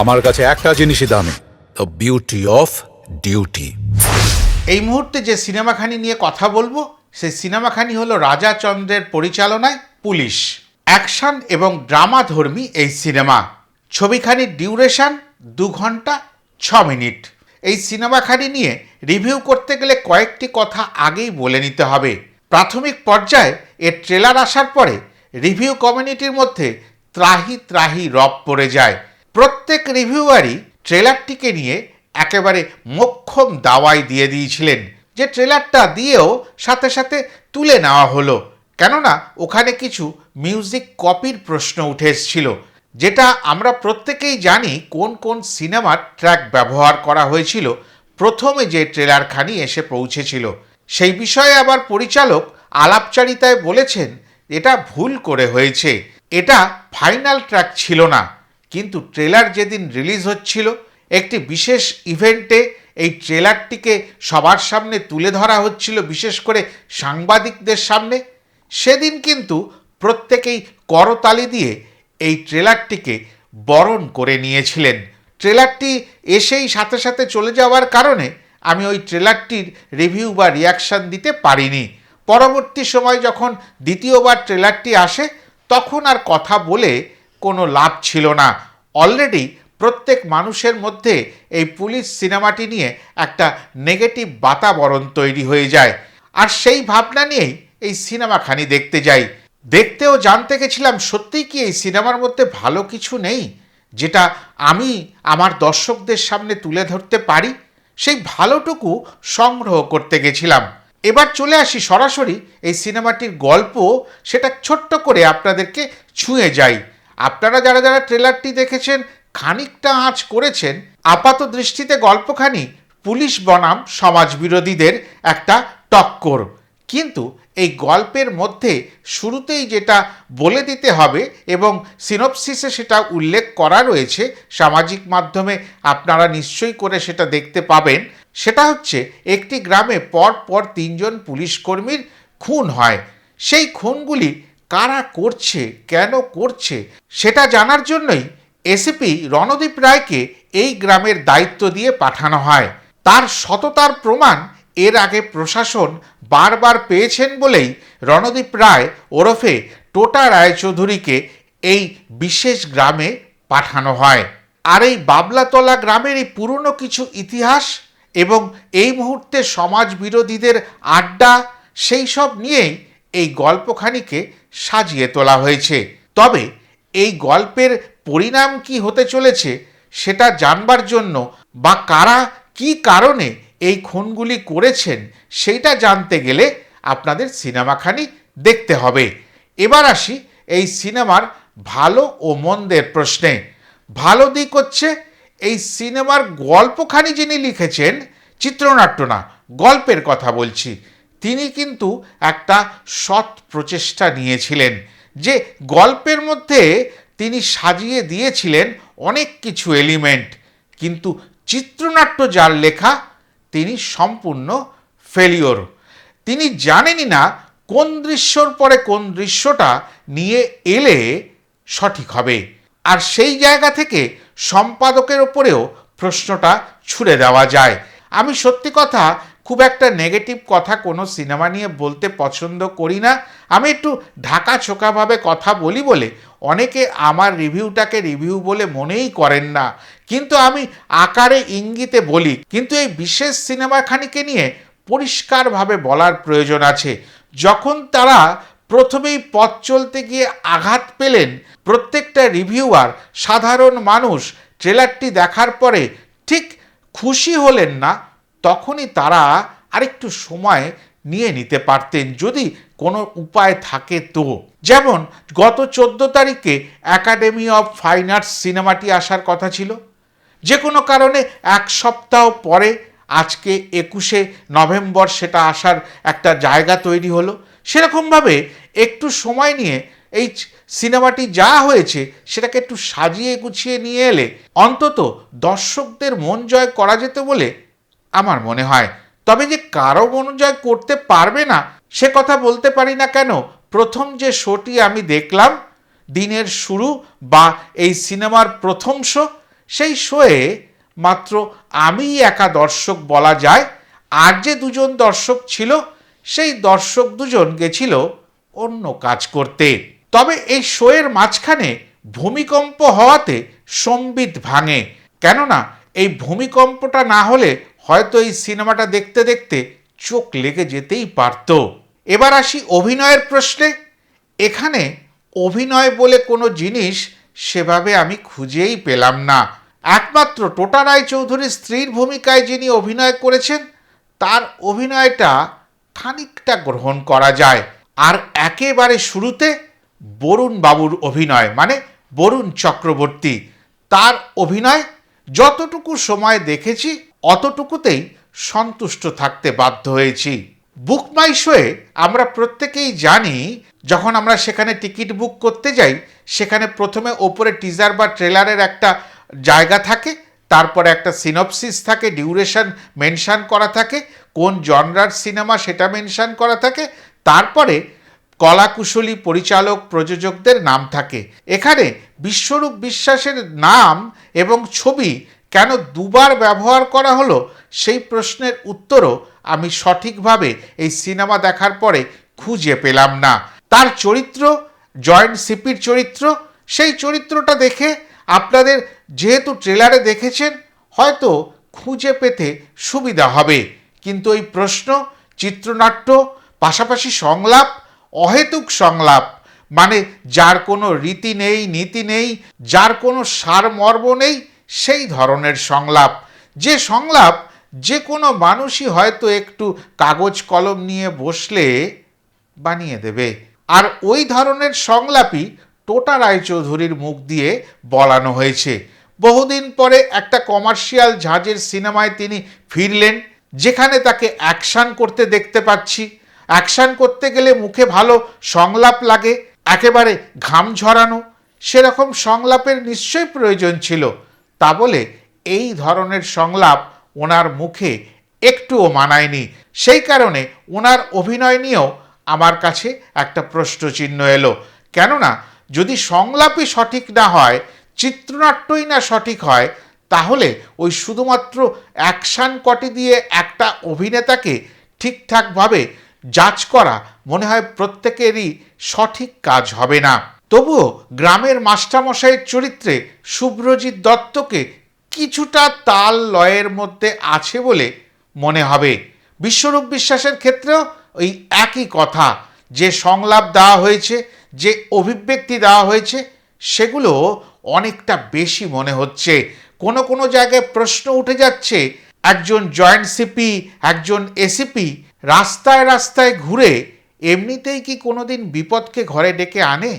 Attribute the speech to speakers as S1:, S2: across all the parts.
S1: আমার কাছে একটা জিনিসই দামি। দ্য বিউটি অফ ডিউটি
S2: এই মুহূর্তে যে সিনেমাখানি নিয়ে কথা বলব সেই সিনেমাখানি হলো রাজা চন্দ্রের পরিচালনায় পুলিশ। অ্যাকশন এবং ড্রামা ধর্মী এই সিনেমা। ছবিখানির ডিউরেশন দু ঘণ্টা ছ মিনিট। এই সিনেমাখানি নিয়ে রিভিউ করতে গেলে কয়েকটি কথা আগেই বলে নিতে হবে। প্রাথমিক পর্যায়ে এর ট্রেলার আসার পরে রিভিউ কমিউনিটির মধ্যে ত্রাহি ত্রাহি রব পড়ে যায়। প্রত্যেক রিভিউয়ারই ট্রেলারটিকে নিয়ে একেবারে মোক্ষম দাওয়াই দিয়ে দিয়েছিলেন। যে ট্রেলারটা দিয়েও সাথে সাথে তুলে নেওয়া হলো। কেননা, ওখানে কিছু মিউজিক কপির প্রশ্ন উঠে এসেছিল, যেটা আমরা প্রত্যেকেই জানি কোন কোন সিনেমার ট্র্যাক ব্যবহার করা হয়েছিল, প্রথমে যে ট্রেলারখানি এসে পৌঁছেছিল। সেই বিষয়ে আবার পরিচালক আলাপচারিতায় বলেছেন, এটা ভুল করে হয়েছে। এটা ফাইনাল ট্র্যাক ছিল না। কিন্তু ট্রেলার যেদিন রিলিজ হচ্ছিল, একটি বিশেষ ইভেন্টে এই ট্রেলারটিকে সবার সামনে তুলে ধরা হচ্ছিল, বিশেষ করে সাংবাদিকদের সামনে। সেদিন কিন্তু প্রত্যেকেই করতালি দিয়ে এই ট্রেলারটিকে বরণ করে নিয়েছিলেন। ট্রেলারটি এসেই সাথে সাথে চলে যাওয়ার কারণে আমি ওই ট্রেলারটির রিভিউ বা রিয়াকশান দিতে পারিনি। পরবর্তী সময় যখন দ্বিতীয়বার ট্রেলারটি আসে, তখন আর কথা বলে কোনো লাভ ছিল না। অলরেডি প্রত্যেক মানুষের মধ্যে এই পুলিশ সিনেমাটি নিয়ে একটা নেগেটিভ বাতাবরণ তৈরি হয়ে যায়। আর সেই ভাবনা নিয়েই এই সিনেমাখানি দেখতে যাই। দেখতেও জানতে গেছিলাম, সত্যিই কি এই সিনেমার মধ্যে ভালো কিছু নেই? যেটা আমি আমার দর্শকদের সামনে তুলে ধরতে পারি? সেই ভালোটুকু সংগ্রহ করতে গেছিলাম। এবার চলে আসি সরাসরি এই সিনেমাটির গল্প, সেটা ছোট্ট করে আপনাদেরকে ছুঁয়ে যাই। আপনারা যারা যারা ট্রেলারটি দেখেছেন, খানিকটা আঁচ করেছেন, আপাত দৃষ্টিতে গল্পখানি পুলিশ বনাম সমাজ বিরোধীদের একটা টক্কর। কিন্তু এই গল্পের মধ্যে শুরুতেই যেটা বলে দিতে হবে এবং সিনপসিসে সেটা উল্লেখ করা রয়েছে, সামাজিক মাধ্যমে আপনারা নিশ্চয়ই করে সেটা দেখতে পাবেন, সেটা হচ্ছে একটি গ্রামে পর পর তিনজন পুলিশ কর্মীর খুন হয়। সেই খুনগুলি কারা করছে, কেন করছে, সেটা জানার জন্যই এসিপি রণদীপ রায়কে এই গ্রামের দায়িত্ব দিয়ে পাঠানো হয়। তার সততার প্রমাণ এর আগে প্রশাসন বারবার পেয়েছেন বলেই রণদীপ রায় ওরফে টোটা রায়চৌধুরীকে এই বিশেষ গ্রামে পাঠানো হয়। আর এই বাবলাতলা গ্রামের এই পুরনো কিছু ইতিহাস এবং এই মুহূর্তে সমাজ বিরোধীদের আড্ডা, সেই সব নিয়েই এই গল্পখানিকে সাজিয়ে তোলা হয়েছে। তবে এই গল্পের পরিণাম কি হতে চলেছে সেটা জানবার জন্য বা কারা কি কারণে এই খুনগুলি করেছেন সেইটা জানতে গেলে আপনাদের সিনেমাখানি দেখতে হবে। এবার আসি এই সিনেমার ভালো ও মন্দের প্রশ্নে। ভালো দিক হচ্ছে এই সিনেমার গল্পখানি যিনি লিখেছেন চিত্রনাট্য না গল্পের কথা বলছি। তিনি কিন্তু একটা সৎ প্রচেষ্টা নিয়েছিলেন, যে গল্পের মধ্যে তিনি সাজিয়ে দিয়েছিলেন অনেক কিছু এলিমেন্ট কিন্তু চিত্রনাট্য যার লেখা তিনি সম্পূর্ণ ফেলিওর তিনি জানেনই না কোন দৃশ্যর পরে কোন দৃশ্যটা নিয়ে এলে সঠিক হবে, আর সেই জায়গা থেকে সম্পাদকের ওপরেও প্রশ্নটা ছুড়ে দেওয়া যায়। আমি সত্যি কথা খুব একটা নেগেটিভ কথা কোনো সিনেমা নিয়ে বলতে পছন্দ করি না। আমি একটু ঢাকা ছোকাভাবে কথা বলি বলে, অনেকে আমার রিভিউটাকে রিভিউ বলে মনেই করেন না। কিন্তু আমি আকারে ইঙ্গিতে বলি, কিন্তু এই বিশেষ সিনেমাখানিকে নিয়ে পরিষ্কারভাবে বলার প্রয়োজন আছে। যখন তারা প্রথমেই পথ চলতে গিয়ে আঘাত পেলেন, প্রত্যেকটা রিভিউয়ার সাধারণ মানুষ ট্রেলারটি দেখার পরে ঠিক খুশি হলেন না তখনই তারা আরেকটু সময় নিয়ে নিতে পারতেন যদি কোনো উপায় থাকে তো। যেমন, গত চোদ্দ তারিখে একাডেমি অফ ফাইন আর্টস সিনেমাটি আসার কথা ছিল। যে কোনো কারণে এক সপ্তাহ পরে আজকে একুশে নভেম্বর সেটা আসার একটা জায়গা তৈরি হলো। সেরকমভাবে একটু সময় নিয়ে এই সিনেমাটি যা হয়েছে সেটাকে একটু সাজিয়ে গুছিয়ে নিয়ে এলে অন্তত দর্শকদের মন জয় করা যেত বলে আমার মনে হয়। তবে যে কারও মনোজয় করতে পারবে না, সে কথা বলতে পারি না কেন? প্রথম যে শোটি আমি দেখলাম, দিনের শুরু বা এই সিনেমার প্রথম শো, সেই শোয়ে মাত্র আমিই একা দর্শক বলা যায়। আর যে দুজন দর্শক ছিল, সেই দর্শক দুজন গেছিল অন্য কাজ করতে। তবে এই শোয়ের মাঝখানে ভূমিকম্প হওয়াতে সম্বিত ভাঙে। কেননা, এই ভূমিকম্পটা না হলে হয়তো এই সিনেমাটা দেখতে দেখতে চোখ লেগে যেতেই পারত। এবার আসি অভিনয়ের প্রশ্নে। এখানে অভিনয় বলে কোনো জিনিস সেভাবে আমি খুঁজেই পেলাম না। একমাত্র টোটা রায় চৌধুরীর স্ত্রীর ভূমিকায় যিনি অভিনয় করেছেন, তার অভিনয়টা খানিকটা গ্রহণ করা যায়। আর একেবারে শুরুতে বরুণ বাবুর অভিনয় মানে বরুণ চক্রবর্তী, তার অভিনয় যতটুকু সময় দেখেছি অতটুকুতেই সন্তুষ্ট থাকতে বাধ্য হয়েছি। বুক মাই শোয়ে আমরা প্রত্যেকেই জানি, যখন আমরা সেখানে টিকিট বুক করতে যাই, সেখানে প্রথমে ওপরে টিজার বা ট্রেলারের একটা জায়গা থাকে, তারপরে একটা সিনপসিস থাকে, ডিউরেশন মেনশান করা থাকে, কোন জনরার সিনেমা সেটা মেনশান করা থাকে, তারপরে কলাকুশলী পরিচালক প্রযোজকদের নাম থাকে। এখানে বিশ্বরূপ বিশ্বাসের নাম এবং ছবি কেন দুবার ব্যবহার করা হলো? সেই প্রশ্নের উত্তরও আমি সঠিকভাবে এই সিনেমা দেখার পরে খুঁজে পেলাম না। তার চরিত্র, জয়েন্ট সিপির চরিত্র, সেই চরিত্রটা দেখে আপনাদের যেহেতু ট্রেলারে দেখেছেন, হয়তো খুঁজে পেতে সুবিধা হবে। কিন্তু এই প্রশ্ন, চিত্রনাট্য, পাশাপাশি সংলাপ, অহেতুক সংলাপ মানে যার কোনো রীতি নেই, নীতি নেই, যার কোনো সারমর্ম নেই সেই ধরনের সংলাপ। যে সংলাপ যে কোনো মানুষই হয়তো একটু কাগজ কলম নিয়ে বসলে বানিয়ে দেবে। আর ওই ধরনের সংলাপই টোটা রায়চৌধুরীর মুখ দিয়ে বলানো হয়েছে। বহুদিন পরে একটা কমার্শিয়াল ঝাঁজের সিনেমায় তিনি ফিরলেন, যেখানে তাকে অ্যাকশান করতে দেখতে পাচ্ছি। অ্যাকশান করতে গেলে মুখে ভালো সংলাপ লাগে, একেবারে ঘাম ঝরানো। সেরকম সংলাপের নিশ্চয়ই প্রয়োজন ছিল। তা বলে এই ধরনের সংলাপ ওনার মুখে একটুও মানায়নি। সেই কারণে ওনার অভিনয় নিয়েও আমার কাছে একটা প্রশ্নচিহ্ন এলো। কেননা, যদি সংলাপই সঠিক না হয়, চিত্রনাট্যই না সঠিক হয়, তাহলে ওই শুধুমাত্র অ্যাকশান কটি দিয়ে একটা অভিনেতাকে ঠিকঠাকভাবে যাচ করা মনে হয় প্রত্যেকেরই সঠিক কাজ হবে না। তবুও গ্রামের মাস্টারমশাইয়ের চরিত্রে শুভ্রজিৎ দত্তকে কিছুটা তাল লয়ের মধ্যে আছে বলে মনে হবে। বিশ্বরূপ বিশ্বাসের ক্ষেত্রেও ওই একই কথা, যে সংলাপ দেওয়া হয়েছে, যে অভিব্যক্তি দেওয়া হয়েছে, সেগুলো অনেকটা বেশি মনে হচ্ছে। কোনো কোনো জায়গায় প্রশ্ন উঠে যাচ্ছে, একজন জয়েন্ট সিপি, একজন এসিপি রাস্তায় রাস্তায় ঘুরে এমনিতেই কি কোনোদিন বিপদকে ঘরে ডেকে আনে?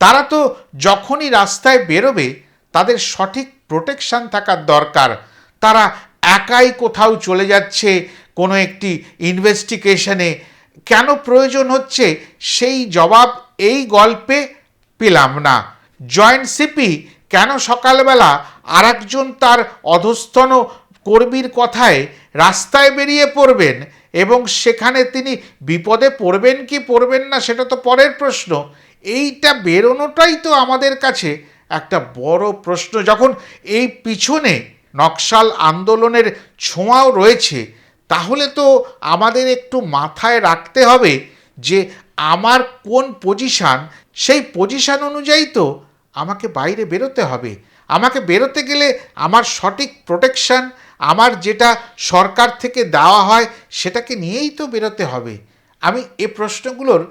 S2: তারা তো যখনই রাস্তায় বেরোবে, তাদের সঠিক প্রোটেকশন থাকার দরকার। তারা একাই কোথাও চলে যাচ্ছে কোনো একটি ইনভেস্টিগেশনে কেন প্রয়োজন হচ্ছে? সেই জবাব এই গল্পে পেলাম না। জয়েন্ট সিপি কেন সকালবেলা আর একজন তার অধস্তন কর্মীর কথায় রাস্তায় বেরিয়ে পড়বেন এবং সেখানে তিনি বিপদে পড়বেন কি পড়বেন না, সেটা তো পরের প্রশ্ন। এইটা বেরোনোটাই তো আমাদের কাছে একটা বড় প্রশ্ন। যখন এই পিছনে নকশাল আন্দোলনের ছোঁয়াও রয়েছে, তাহলে তো আমাদের একটু মাথায় রাখতে হবে যে আমার কোন পজিশান সেই পজিশান অনুযায়ী তো আমাকে বাইরে বেরোতে হবে। আমাকে বেরোতে গেলে আমার সঠিক প্রোটেকশন আমার যেটা সরকার থেকে দেওয়া হয় সেটাকে নিয়েই তো বেরোতে হবে। আমি এ প্রশ্নগুলোর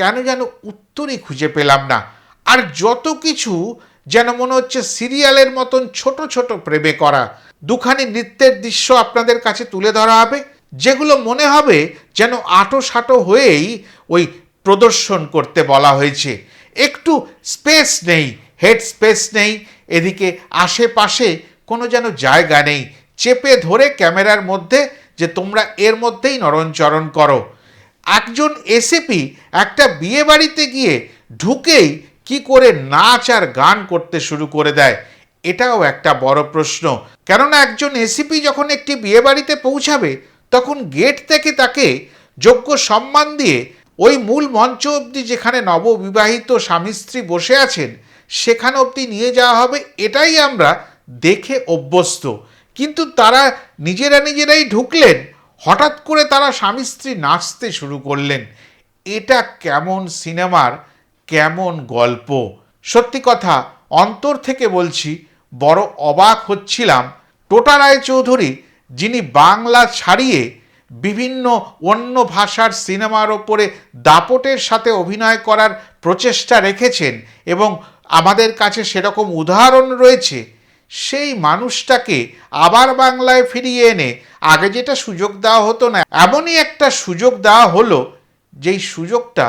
S2: কেন যেন উত্তরই খুঁজে পেলাম না। আর যত কিছু যেন মনে হচ্ছে সিরিয়ালের মতন ছোট ছোট প্রেমে করা, দুখানি নৃত্যের দৃশ্য আপনাদের কাছে তুলে ধরা হবে, যেগুলো মনে হবে যেন আটো সাটো হয়েই ওই প্রদর্শন করতে বলা হয়েছে। একটু স্পেস নেই, হেড স্পেস নেই, এদিকে আশেপাশে কোনো যেন জায়গা নেই, চেপে ধরে ক্যামেরার মধ্যে যে তোমরা এর মধ্যেই নরণচরণ করো। একজন এসিপি একটা বিয়ে বাড়িতে গিয়ে ঢুকেই কি করে নাচ আর গান করতে শুরু করে দেয়? এটাও একটা বড় প্রশ্ন। কেননা একজন এসিপি যখন একটি বিয়ে বাড়িতে পৌঁছাবে, তখন গেট থেকে তাকে যোগ্য সম্মান দিয়ে ওই মূল মঞ্চ অবধি যেখানে নববিবাহিত স্বামী স্ত্রী বসে আছেন, সেখানে অবধি নিয়ে যাওয়া হবে, এটাই আমরা দেখে অভ্যস্ত। কিন্তু তারা নিজেরা নিজেরাই ঢুকলেন হঠাৎ করে তারা স্বামী স্ত্রী নাচতে শুরু করলেন। এটা কেমন সিনেমার কেমন গল্প? সত্যি কথা, অন্তর থেকে বলছি, বড় অবাক হচ্ছিলাম। টোটা রায় চৌধুরী যিনি বাংলা ছাড়িয়ে বিভিন্ন অন্য ভাষার সিনেমার ওপরে দাপটের সাথে অভিনয় করার প্রচেষ্টা রেখেছেন এবং আমাদের কাছে সেরকম উদাহরণ রয়েছে, সেই মানুষটাকে আবার বাংলায় ফিরিয়ে এনে আগে যেটা সুযোগ দেওয়া হতো না, এমনই একটা সুযোগ দেওয়া হলো, যেই সুযোগটা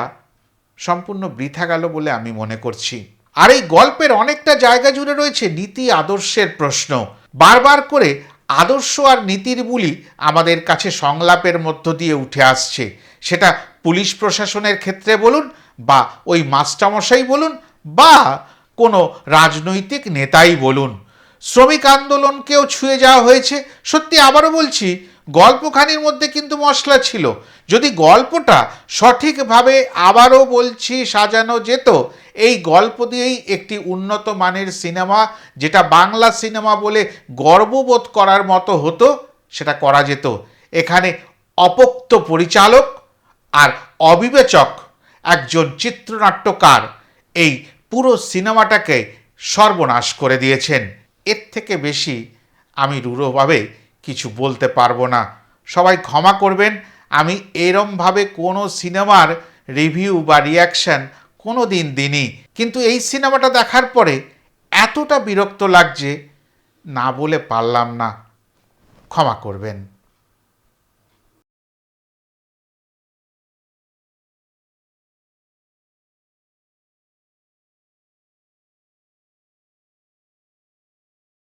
S2: সম্পূর্ণ বৃথা গেল বলে আমি মনে করছি। আর এই গল্পের অনেকটা জায়গা জুড়ে রয়েছে নীতি আদর্শের প্রশ্ন। বারবার করে আদর্শ আর নীতির বুলি আমাদের কাছে সংলাপের মধ্য দিয়ে উঠে আসছে। সেটা পুলিশ প্রশাসনের ক্ষেত্রে বলুন বা ওই মাস্টারমশাই বলুন বা কোনো রাজনৈতিক নেতাই বলুন। শ্রমিক আন্দোলনকেও ছুঁয়ে যাওয়া হয়েছে। সত্যি আবারও বলছি, গল্পখানির মধ্যে কিন্তু মশলা ছিল। যদি গল্পটা সঠিকভাবে আবারও বলছি, সাজানো যেত, এই গল্প দিয়েই একটি উন্নত মানের সিনেমা, যেটা বাংলা সিনেমা বলে গর্ববোধ করার মতো হতো, সেটা করা যেত। এখানে অপোক্ত পরিচালক আর অবিবেচক একজন চিত্রনাট্যকার এই পুরো সিনেমাটাকে সর্বনাশ করে দিয়েছেন। এর থেকে বেশি আমি রূঢ়ভাবে কিছু বলতে পারব না। সবাই ক্ষমা করবেন, আমি এরমভাবে কোনো সিনেমার রিভিউ বা রিয়াকশান কোনো দিন দিনই কিন্তু এই সিনেমাটা দেখার পরে এতটা বিরক্ত লাগছে, না বলে পারলাম না। ক্ষমা করবেন।